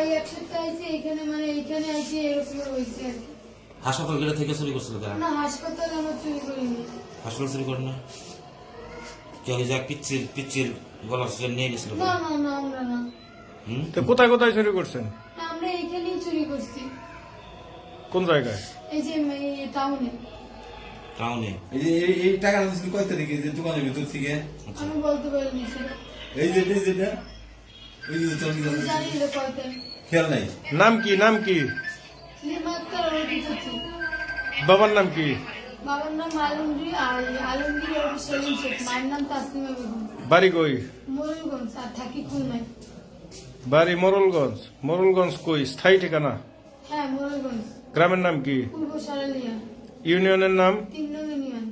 এই এক সপ্তাহ আইছি এখানে মানে এখানে আইছি এরকম হয়েছে আর কি। হাসপাতাল গেলে থেকে চুরি করছিল না হাসপাতালে আমরা চুরি করিনি। হাসপাতাল চুরি করে না কেউ যা পিচ্ছির পিচ্ছির গলার চেন নিয়ে গেছিল না না না আমরা না। হুম? তো কোথায় কোথায় চুরি করছেন? আমরা এখানেই চুরি করছি। কোন জায়গায়? এই যে এই টাউনে টাউনে এই যে এই- টাকা দিয়েছিল কয় তারিখে? যে দোকানের ভিতর থেকে? আচ্ছা। আমি বলতে পারিনি এই যে এই যেটা খেয়াল নাই? নাম কি নাম কি? বাবার নাম কি? বাবার নাম আলমগীর আর আলমগীর রবি সেলিম শেখ। মায়ের নাম তাসলিমা বেগম। বাড়ি কই? ময়ূরগঞ্জ আর থাকি খুলনায়। বাড়ি মোরলগঞ্জ। মোরলগঞ্জ কই? স্থায়ী ঠিকানা? হ্যাঁ গ্রামের নাম কি? পূর্ব সারালিয়া। ইউনিয়নের নাম? তিন নং ইউনিয়ন।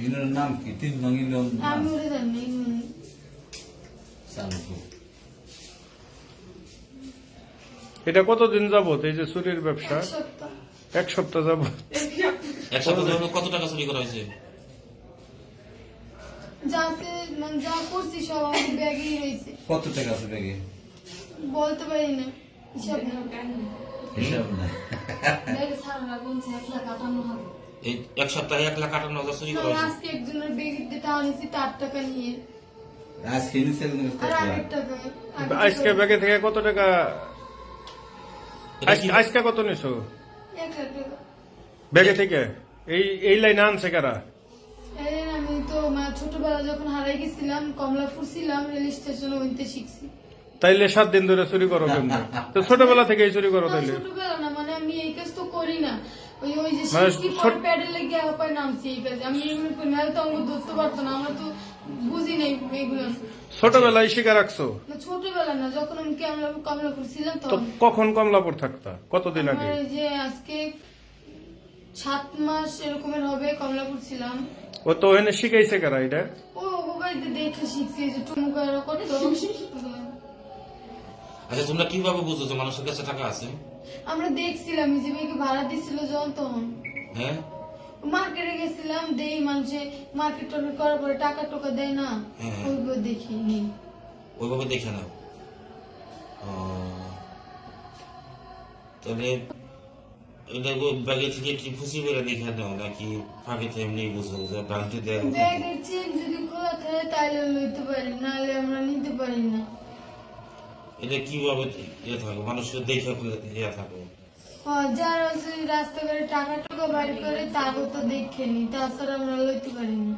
ইউনিয়নের নাম কি? তিন নং ইউনিয়ন আমি জানি না, ইউনিয়ন। চালু এটা কতদিন যাবত? এই যে চুরির ব্যবসা? এক সপ্তাহ। এক যাবত। এক সপ্তাহ ধরে কত টাকা চুরি করা হয়েছে? মানে কত টাকা আছে ব্যাগে? বলতে পারি না। হিসাব না। হিসাব এক লাখ আটান্ন হবে এই এক সপ্তাহে এক লাখ আটান্ন হাজার চুরি করা হয়েছে? আজকে একজনের ব্যাগ দিতে আনিছি তার টাকা নিয়ে। আজকে ব্যাগে থেকে কত টাকা? আজকে কত নিছো? ব্যাগে থেকে? এই এই লাইনে আনছে কারা? আমি তো ছোটবেলা যখন হারাই গেছিলাম কমলাপুর ছিলাম রেল স্টেশনে ওইতে শিখছি। তাইলে সাত দিন ধরে চুরি করো কেমনে? তো ছোটবেলা থেকেই চুরি করো তাইলে? ছোটবেলা না মানে আমি এই কাজ তো করি না। ওই ওই যে মানে শিখছি প্যাডেল লেগে আবার নামছি এই কাজে। আমি এগুলো করি না তো আমাকে ধরতে পারতো না আমরা তো বুঝি নাই এগুলো ছোটবেলায় শিখে রাখছো? না ছোটবেলা না যখন আমি কমলা কমলাপুর ছিলাম তখন। কখন কমলাপুর থাকতা? কতদিন আগে? যে আজকে সাত মাস এরকমের হবে কমলাপুর ছিলাম। ও তো ওখানে শিখাইছে কারা এটা? ও ও দেখে শিখছি যে টুমুকা করতো আচ্ছা তোমরা কীভাবে বুঝছ যে মানুষের কাছে টাকা আছে? আমরা দেখছিলাম যে মেয়েকে ভাড়া দিছিল যখন তখন হ্যাঁ? মার্কেটে গেছিলাম দেই মানুষে মার্কেট টার্কেট করার পরে টাকা টোকা দেয় না। হ্যাঁ। ওইগুলো দেখি নি ওইভাবে দেখে নাও। তাহলে এটা ব্যাগে থেকে কি খুশি করে দেখে নাও নাকি ফাঁকে থেকে এমনি বুঝো যে দেয় ব্যাগের চেন যদি খোলা থাকে তাহলে লইতে পারি নাহলে আমরা নিতে পারি না। এটা কীভাবে ইয়ে থাকে মানুষকে দেখে ইয়ে থাকবে। যারা রাস্তাঘাটে টাকা টাকা বাড়ি করে তাকে তো দেখেনি তাছাড়া আমরা লইতে পারি না